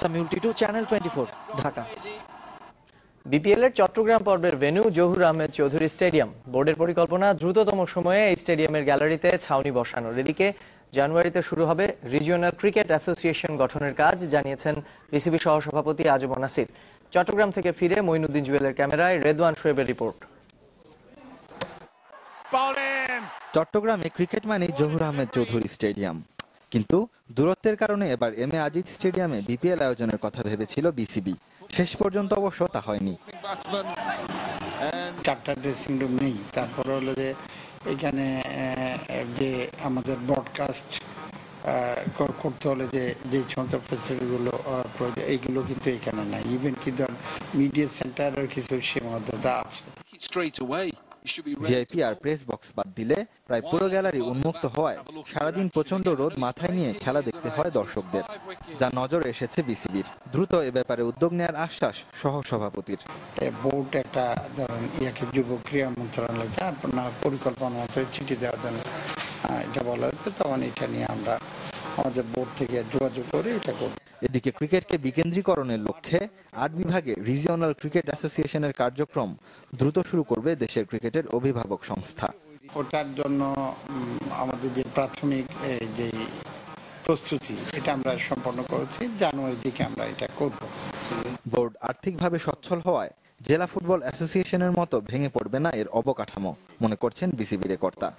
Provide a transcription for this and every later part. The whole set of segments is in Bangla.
Samiul Titu channel twenty Dhaka BPL এর চট্টগ্রাম পর্বের ভেন্যু জহুর আহমেদ চৌধুরী স্টেডিয়াম বোর্ডের পরিকল্পনা দ্রুততম সময়ে এই স্টেডিয়ামের গ্যালারিতে ছাউনি বসানোর। এদিকে জানুয়ারিতে শুরু হবে রিজিওনাল ক্রিকেট অ্যাসোসিয়েশন গঠনের কাজ জানিয়েছেন বিসিবি সহসভাপতি আজম নাসির। চট্টগ্রাম থেকে ফিরে মঈনুদ্দিন জুয়েলের ক্যামেরায় রেদওয়ান শোয়েবের রিপোর্ট। চট্টগ্রামে ক্রিকেট মানেই জহুর আহমেদ চৌধুরী স্টেডিয়াম কিন্তু দূরত্বের কারণে এবার এম এ আজিজ স্টেডিয়ামে বিপিএল আয়োজনের কথা ভেবেছিল বিসিবি। শেষ পর্যন্ত অবশ্য তা হয়নি। চারটা ড্রেসিং রুম নেই। তারপর হলো যে এখানে আহ, যে আমাদের ব্রডকাস্ট করতে হলে যে যে সমস্ত ফেসিলিটিগুলো এইগুলো কিন্তু এখানে নাই। ইভেন কি ধর মিডিয়া সেন্টারের কিছু সীমাবদ্ধতা আছে। ভিআইপি আর প্রেস বক্স বাদ দিলে প্রায় পুরো গ্যালারি উন্মুক্ত হওয়ায় সারাদিন প্রচণ্ড রোদ মাথায় নিয়ে খেলা দেখতে হয় দর্শকদের যা নজর এসেছে বিসিবির। দ্রুত এ ব্যাপারে উদ্যোগ নেওয়ার আশ্বাস সহ সভাপতির বোর্ড একটা ধরুন ইয়াকে যুব ক্রীড়া মন্ত্রণালয়কে আপনার পরিকল্পনা মতো চিঠি দেওয়ার জন্য আহ, এটা বলা হয়েছে। তখন এটা নিয়ে আমরা আমাদের বোর্ড থেকে যোগাযোগ করে এটা করব। এদিকে ক্রিকেটকে বিকেন্দ্রীকরণের লক্ষ্যে আট বিভাগে রিজিওনাল ক্রিকেট অ্যাসোসিয়েশনের কার্যক্রম দ্রুত শুরু করবে দেশের ক্রিকেটের অভিভাবক সংস্থা। ওটার জন্য আমাদের যে প্রাথমিক যে প্রস্তুতি এটা আমরা সম্পন্ন করেছি। জানুয়ারির দিকে আমরা এটা করব। বোর্ড আর্থিকভাবে সচ্ছল হওয়ায় জেলা ফুটবল অ্যাসোসিয়েশনের মতো ভেঙে পড়বে না এর অবকাঠামো মনে করছেন বিসিবির কর্তা।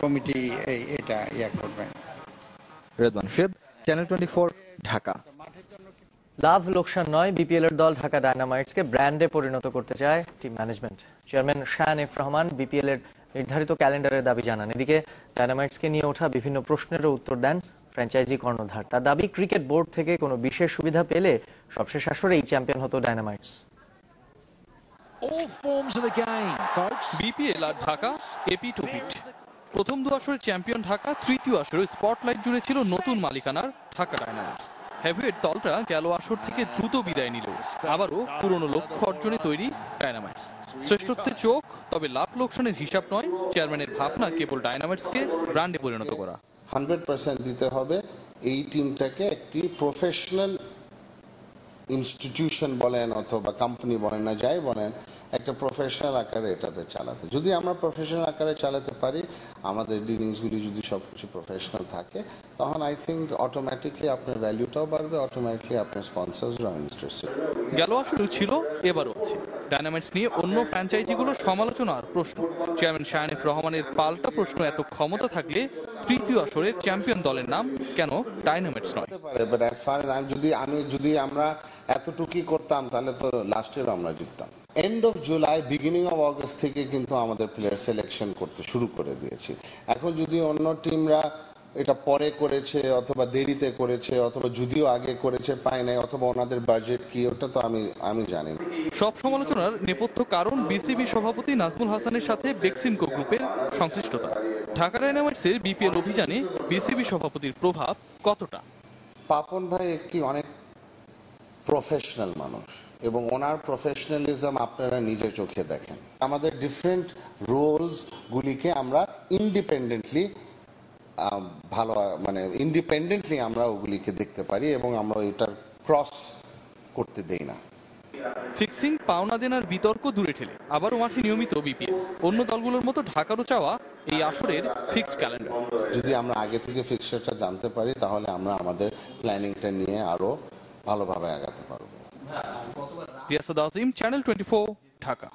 কমিটি এই- এটা ইয়া করবে। Redwan Shoeb channel twenty Dhaka. লাভ লোকসান নয় বিপিএল এর দল ঢাকা ডায়নামাইটসকে ব্র্যান্ডে পরিণত করতে চায় team management. Chairman Shahan F Rahman BPL এর নির্ধারিত ক্যালেন্ডারের দাবি জানান। এদিকে ডায়নামাইটসকে নিয়ে ওঠা বিভিন্ন প্রশ্নেরও উত্তর দেন ফ্র্যাঞ্চাইজি কর্ণধার। তার দাবি ক্রিকেট বোর্ড থেকে কোনো বিশেষ সুবিধা পেলে সবশেষ আসরেই চ্যাম্পিয়ন হতো ডায়নামাইটস. বিপিএল আর ঢাকা এপি টু পিট প্রথম দু আসরে চ্যাম্পিয়ন ঢাকা তৃতীয় আসরে স্পটলাইট জুড়ে ছিল নতুন মালিকানার ঢাকা ডায়নামাইটস। হেভিওয়েট দলটা গেল আসর থেকে দ্রুত বিদায় নিল। আবারও পুরনো লক্ষ্য অর্জনে তৈরি ডায়নামাইটস শ্রেষ্ঠত্বের চোখ, তবে লাভ লোকসানের হিসাব নয়। চেয়ারম্যানের ভাবনা কেবল ডায়নামাইটসকে ব্র্যান্ডে পরিণত করা। হান্ড্রেড পার্সেন্ট দিতে হবে। এই টিমটাকে একটি প্রফেশনাল ইনস্টিটিউশন বলেন অথবা কোম্পানি বলেন না, যাই বলেন, একটা প্রফেশনাল আকারে এটাতে চালাতে। যদি আমরা প্রফেশনাল আকারে চালাতে পারি আমাদের ডিলিংসগুলি যদি সব কিছু প্রফেশনাল থাকে, তখন আই থিঙ্ক অটোমেটিকলি আপনার ভ্যালুটাও বাড়বে অটোমেটিকলি আপনার স্পন্সার্সরাও ইন্টারেস্টেড গেল আসরেও ছিল, এবারও আছে। ডায়নামাইটস নিয়ে অন্য ফ্র্যাঞ্চাইজিগুলোর সমালোচনার প্রশ্ন। চেয়ারম্যান শাহানিফ রহমানের পাল্টা প্রশ্ন, এত ক্ষমতা থাকলে তৃতীয় আসরের চ্যাম্পিয়ন দলের নাম কেন ডাইনামিটস নয়? আমি যদি আমি যদি আমরা এতটুকুই করতাম, তাহলে তো লাস্ট ইয়ার আমরা জিততাম। End of July beginning of August থেকে কিন্তু আমাদের প্লেয়ার সিলেকশন করতে শুরু করে দিয়েছি। এখন যদি অন্য টিমরা এটা পরে করেছে অথবা দেরিতে করেছে অথবা যদিও আগে করেছে পায় নাই অথবা ওনাদের বাজেট কি ওটা তো আমি আমি জানি না। সব সমালোচনার নেপথ্য কারণ বিসিবি সভাপতি নাজমুল হাসানের সাথে বেক্সিমকো গ্রুপের সংশ্লিষ্টতা। ঢাকা ডায়নামাইটসের বিপিএল অভিযানে বিসিবি সভাপতির প্রভাব কতটা? পাপন ভাই একটি অনেক প্রফেশনাল মানুষ এবং ওনার প্রফেশনালিজম আপনারা নিজের চোখে দেখেন। আমাদের ডিফারেন্ট রোলস গুলিকে আমরা ইন্ডিপেন্ডেন্টলি ভালো মানে ইন্ডিপেন্ডেন্টলি আমরা ওগুলিকে দেখতে পারি এবং আমরা এটার ক্রস করতে দেই না। ফিক্সিং পাওনা দেনার বিতর্ক দূরে ঠেলে আবারও মাঠে নিয়মিত বিপিএল। অন্য দলগুলোর মতো ঢাকারও চাওয়া এই আসরের ফিক্সড ক্যালেন্ডার যদি আমরা আগে থেকে ফিক্সারটা জানতে পারি তাহলে আমরা আমাদের প্ল্যানিংটা নিয়ে আরও ভালোভাবে আগাতে পারব। Riasad Azim channel twenty Dhaka.